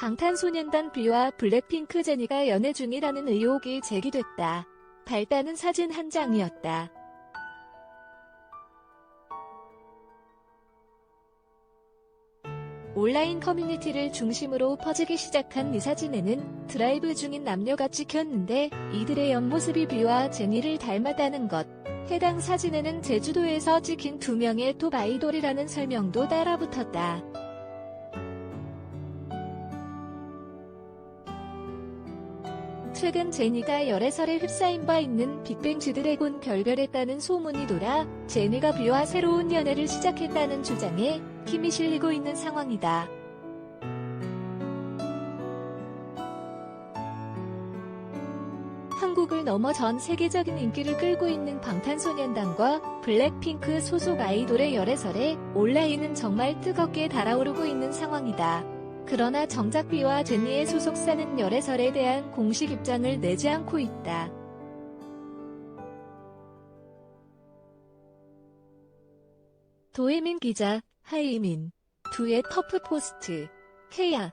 방탄소년단 B와 블랙핑크 제니가 연애 중이라는 의혹이 제기됐다. 발단은 사진 한 장이었다. 온라인 커뮤니티를 중심으로 퍼지기 시작한 이 사진에는 드라이브 중인 남녀가 찍혔는데 이들의 옆모습이 비와 제니를 닮았다는 것. 해당 사진에는 제주도에서 찍힌 두 명의 톱 아이돌이라는 설명도 따라붙었다. 최근 제니가 열애설에 휩싸인 바 있는 빅뱅 지드래곤 결별했다는 소문이 돌아 제니가 비와 새로운 연애를 시작했다는 주장에 힘이 실리고 있는 상황이다. 한국을 넘어 전 세계적인 인기를 끌고 있는 방탄소년단과 블랙핑크 소속 아이돌의 열애설에 온라인은 정말 뜨겁게 달아오르고 있는 상황이다. 그러나 정작 비와 제니의 소속사는 열애설에 대한 공식 입장을 내지 않고 있다. 도혜민 기자, 하이민. 두의 터프 포스트. 케야.